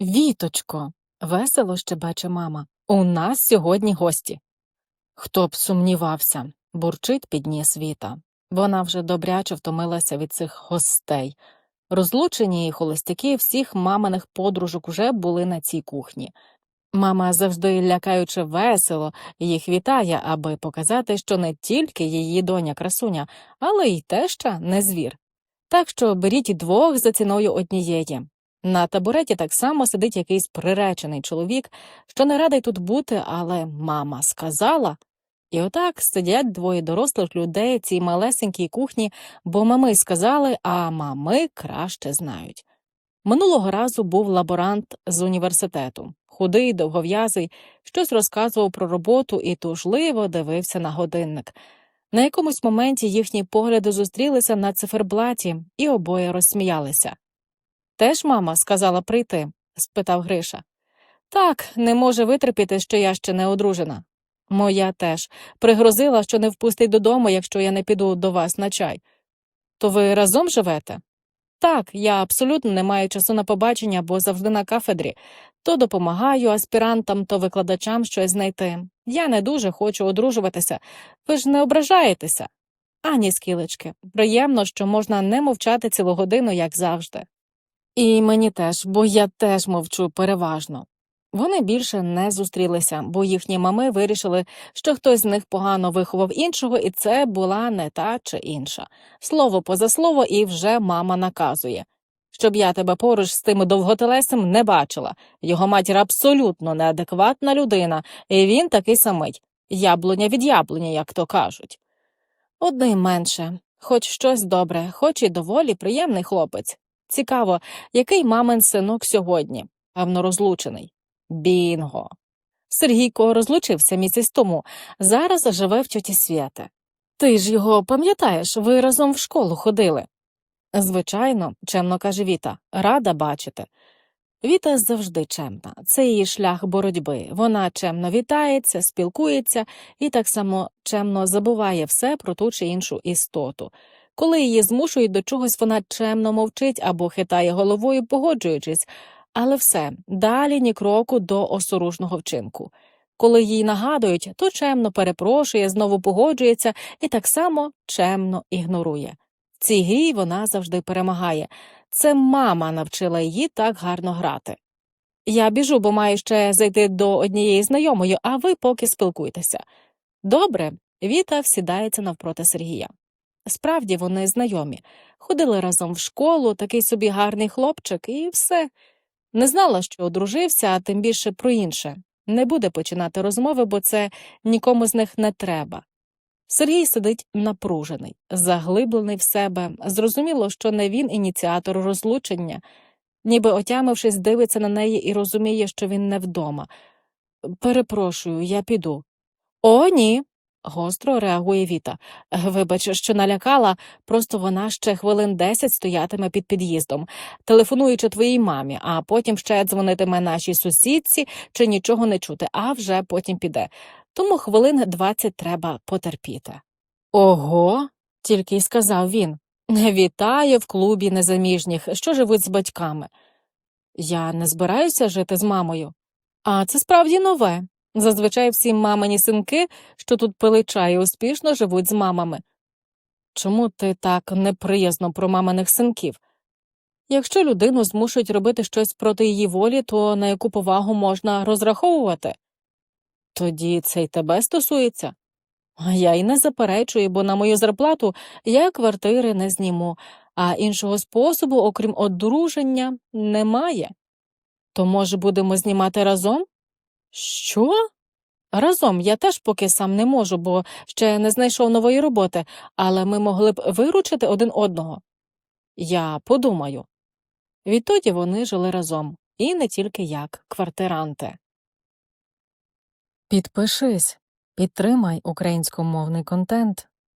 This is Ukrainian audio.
Віточко, весело щебече мама. У нас сьогодні гості. Хто б сумнівався, бурчить підніс Віта. Вона вже добряче втомилася від цих гостей. Розлучені і холостяки всіх маминих подружок уже були на цій кухні. Мама завжди лякаючи весело їх вітає, аби показати, що не тільки її доня красуня, але й теща не звір. Так що беріть двох за ціною однієї. На табуреті так само сидить якийсь приречений чоловік, що не радий тут бути, але мама сказала. І отак сидять двоє дорослих людей цій малесенькій кухні, бо мами сказали, а мами краще знають. Минулого разу був лаборант з університету, худий, довгов'язий, щось розказував про роботу і тужливо дивився на годинник. На якомусь моменті їхні погляди зустрілися на циферблаті, і обоє розсміялися. Теж мама сказала прийти? спитав Гриша. Так, не може витерпіти, що я ще не одружена. Моя теж пригрозила, що не впустить додому, якщо я не піду до вас на чай. То ви разом живете? Так, я абсолютно не маю часу на побачення, бо завжди на кафедрі. То допомагаю аспірантам, то викладачам щось знайти. Я не дуже хочу одружуватися. Ви ж не ображаєтеся? Ані скілечки. Приємно, що можна не мовчати цілу годину, як завжди. І мені теж, бо я теж мовчу переважно. Вони більше не зустрілися, бо їхні мами вирішили, що хтось з них погано виховав іншого, і це була не та чи інша. Слово поза слово, і вже мама наказує. Щоб я тебе поруч з тим довготелесим не бачила. Його матір абсолютно неадекватна людина, і він такий самий. Яблуня від яблуні, як то кажуть. Одним менше, хоч щось добре, хоч і доволі приємний хлопець. Цікаво, який мамин синок сьогодні, певно, розлучений. Бінго. Сергійко розлучився місяць тому, зараз живе в тьоті Святе. Ти ж його пам'ятаєш, ви разом в школу ходили. Звичайно, чемно каже Віта, рада бачити. Віта завжди чемна, це її шлях боротьби. Вона чемно вітається, спілкується і так само чемно забуває все про ту чи іншу істоту. Коли її змушують до чогось, вона чемно мовчить або хитає головою, погоджуючись, але все далі ні кроку до осоружного вчинку. Коли їй нагадують, то чемно перепрошує, знову погоджується і так само чемно ігнорує. В цій грі вона завжди перемагає. Це мама навчила її так гарно грати. Я біжу, бо маю ще зайти до однієї знайомої, а ви поки спілкуйтеся. Добре, Віта всідається навпроти Сергія. Справді вони знайомі, ходили разом в школу, такий собі гарний хлопчик, і все. Не знала, що одружився, а тим більше про інше. Не буде починати розмови, бо це нікому з них не треба. Сергій сидить напружений, заглиблений в себе, зрозуміло, що не він ініціатор розлучення, ніби отямившись, дивиться на неї і розуміє, що він не вдома. Перепрошую, я піду. О, ні. Гостро реагує Віта. Вибач, що налякала, просто вона ще хвилин десять стоятиме під під'їздом, телефонуючи твоїй мамі, а потім ще дзвонитиме нашій сусідці чи нічого не чути, а вже потім піде. Тому хвилин двадцять треба потерпіти. Ого, тільки й сказав він. Вітаю в клубі незаміжніх, що живуть з батьками. Я не збираюся жити з мамою. А це справді нове. Зазвичай всі мамині синки, що тут пили чай, успішно живуть з мамами. Чому ти так неприязно про маминих синків? Якщо людину змушують робити щось проти її волі, то на яку повагу можна розраховувати? Тоді це й тебе стосується. Я й не заперечую, бо на мою зарплату я квартири не зніму, а іншого способу, окрім одруження, немає. То, може, будемо знімати разом? Що? Разом я теж поки сам не можу, бо ще не знайшов нової роботи, але ми могли б виручити один одного. Я подумаю. Відтоді вони жили разом, і не тільки як квартиранти. Підпишись, підтримай українськомовний контент.